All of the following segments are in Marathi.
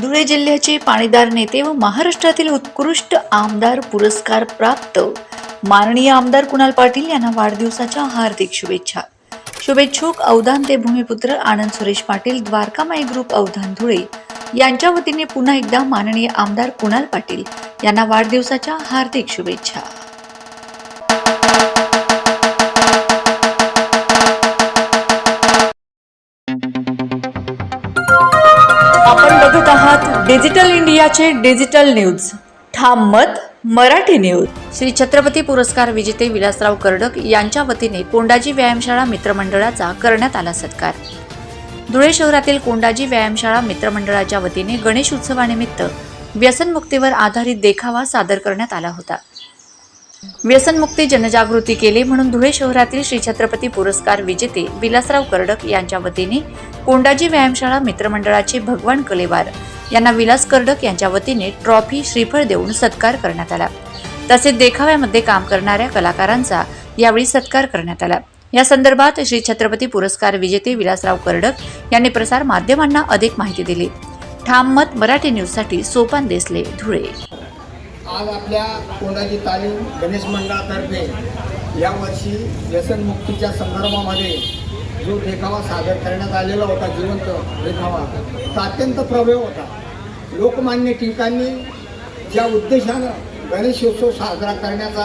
धुळे जिल्ह्याचे पाणीदार नेते व महाराष्ट्रातील उत्कृष्ट आमदार पुरस्कार प्राप्त. माननीय आमदार कुणाल पाटील यांना वाढदिवसाच्या हार्दिक शुभेच्छा. शुभेच्छुक अवधान ते भूमिपुत्र आनंद सुरेश पाटील द्वारकामाई ग्रुप अवधान धुळे. यांच्या वतीने पुन्हा एकदा माननीय आमदार कुणाल पाटील यांना वाढदिवसाच्या हार्दिक शुभेच्छा. आहात डिजिटल इंडियाचे डिजिटल न्यूज. ठाम मत मराठी न्यूज. श्री छत्रपती पुरस्कार विजेते विलासराव कर्डक यांच्या वतीने कोंडाजी व्यायामशाळा मित्रमंडळाचा करण्यात आला सत्कार. धुळे शहरातील कोंडाजी व्यायामशाळा मित्रमंडळाच्या वतीने गणेश उत्सवानिमित्त व्यसनमुक्तीवर आधारित देखावा सादर करण्यात आला होता. व्यसनमुक्ती जनजागृती केली म्हणून धुळे शहरातील श्री छत्रपती पुरस्कार विजेते विलासराव कर्डक यांच्या वतीने कोंडाजी व्यायामशाळा मित्रमंडळाचे भगवान कलेवार यांना विलास कर्डक यांच्या वतीने ट्रॉफी श्रीफळ देऊन सत्कार करण्यात आला. तसेच देखाव्यामध्ये काम करणाऱ्या कलाकारांचा यावेळी सत्कार करण्यात आला. या संदर्भात श्री छत्रपती पुरस्कार विजेते विलासराव कर्डक यांनी प्रसार माध्यमांना अधिक माहिती दिली. ठाम मत मराठी न्यूजसाठी सोपान देसले धुळे. आज आपल्या कोंडाची तालीम गणेश मंडळातर्फे यावर्षी व्यसनमुक्तीच्या संदर्भामध्ये जो देखावा सादर करण्यात आलेला होता जिवंत देखावा तो अत्यंत प्रभाव होता. लोकमान्य टिळकांनी ज्या उद्देशानं गणेशोत्सव साजरा करण्याचा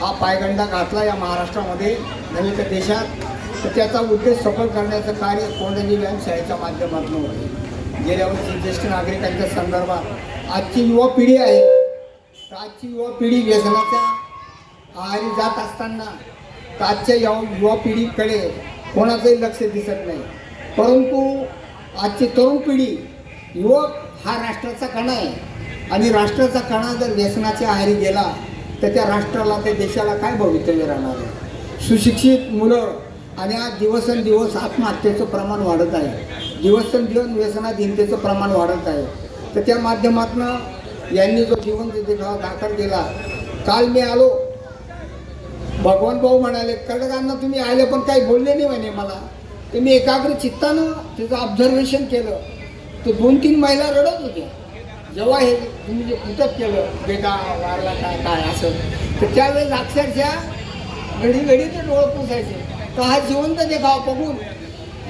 हा पायगंडा घातला या महाराष्ट्रामध्ये नव्हे तर देशात तर त्याचा उद्देश सफल करण्याचं कार्य कोंडाजी व्यायामशाळेच्या माध्यमातून होते. गेल्या वर्षी ज्येष्ठ नागरिकांच्या संदर्भात आजची युवा पिढी आहे आजची युवा पिढी व्यसनाच्या आहारी जात असताना आजच्या युवा पिढीकडे कोणाचंही लक्ष दिसत नाही. परंतु आजची तरुण पिढी युवक हा राष्ट्राचा कणा आहे. आणि राष्ट्राचा कणा जर व्यसनाच्या आहारी गेला तर त्या राष्ट्राला त्या देशाला काय भवितव्य राहणार आहे? सुशिक्षित मुलं आणि आज दिवसेंदिवस आत्महत्येचं प्रमाण वाढत आहे. दिवसेंदिवस व्यसनाधीनतेचं प्रमाण वाढत आहे. तर त्या माध्यमातून यांनी जो जीवन देखावा दाखल केला काल मी आलो. भगवान भाऊ म्हणाले कडकांना तुम्ही आले पण काही बोलले नाही म्हणे मला. तर मी एकाग्र चित्तानं तिचं ऑब्झर्वेशन केलं. तर दोन तीन महिला रडत होत्या. जेव्हा हे तुम्ही जे कृतक केलं बेटा वारला काय काय असं. तर त्यावेळेस अक्षरशः घडी घडी ते डोळं पुसायचे. तर हा जिवंत देखावा बघून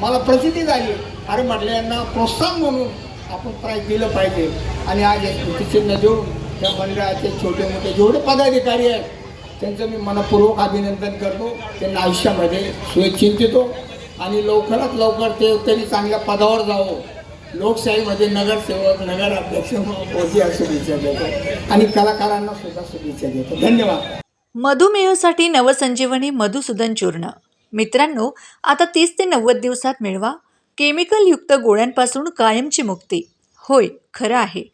मला प्रसिद्धी झाली. अरे म्हटल्यांना प्रोत्साहन म्हणून आपण प्राईज दिलं पाहिजे. आणि आज हे स्मृतिचिन्ह देऊन त्या मंडळाचे छोटे मोठे जेवढे पदाधिकारी आहेत त्यांचं मी मनपूर्वक अभिनंदन करतो. त्यांना आयुष्यामध्ये सुचिंतितो आणि लवकरात लवकर ते तरी चांगल्या पदावर जावं. लोकशाहीमध्ये नगरसेवक नगराध्यक्ष अध्यक्ष शुभेच्छा देतो. आणि कलाकारांना सुद्धा शुभेच्छा देतो. धन्यवाद. मधुमेहासाठी नवसंजीवनी मधुसूदन चूर्ण. मित्रांनो आता तीस ते नव्वद दिवसात मिळवा. केमिकलयुक्त गोळ्यांपासून कायमची मुक्ती. होय खरं आहे.